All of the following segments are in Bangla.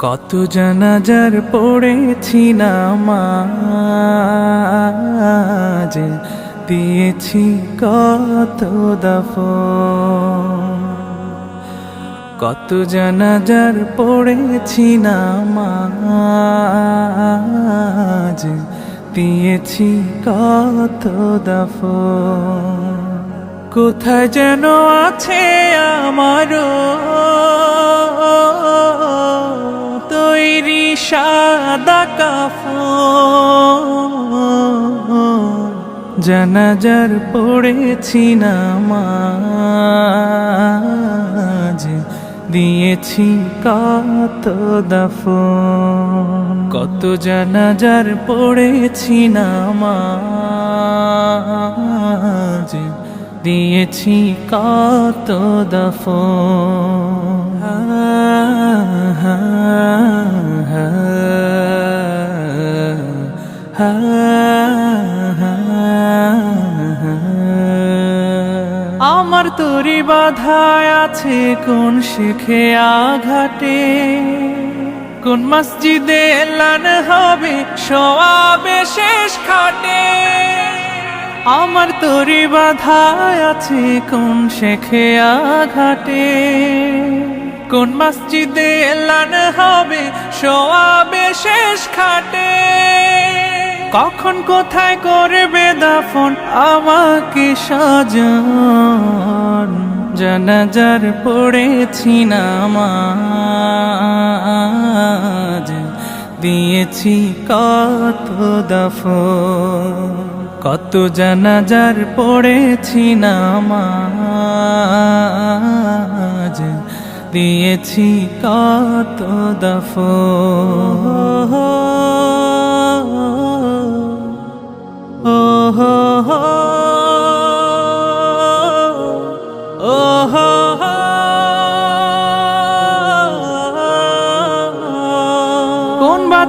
কত জানাজার পড়েছি নামাজ দিয়েছি কত দফ কত জানাজার পড়েছি নামাজ দিয়েছি কত দফ কোথায় যেন আছে আমারও সাদা কাফন। জানাজার পড়েছি নামাজ, দিয়েছি কত দফন। কত জানাজার পড়েছি নামাজ, দিয়েছি কত দফন। তরি বাধায় আছে কোন শেখে আঘাটে কোন মসজিদে এলান হবে সোয়াবে শেষ খাটে? আমার তরি বাধায় আছে কোন শেখে আঘাটে কোন মসজিদে এলান হবে সোয়াবে শেষ খাটে? কখন কোথায় করবে দাফন? আমাকে সাজান। জানাজার পড়েছি নামাজ। দিয়েছি কত দফন। কত জানাজার পড়েছি নামাজ। দিয়েছি কত দফন।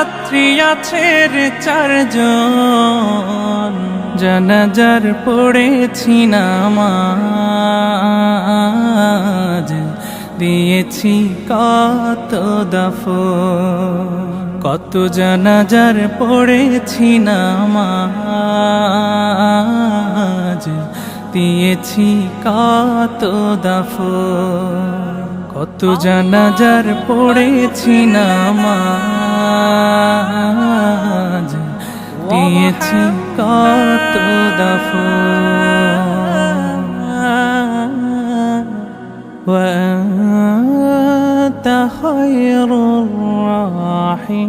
যাত্রী আছে চারজন, জানাজার পড়েছি নামাজ, দিয়েছি কত দফ কত জানাজার পড়েছি নামাজ, দিয়েছি কত দফ কত জানাজার পড়েছি নামাজ। দিয়েছি কত দফ وأنت خير الراحمين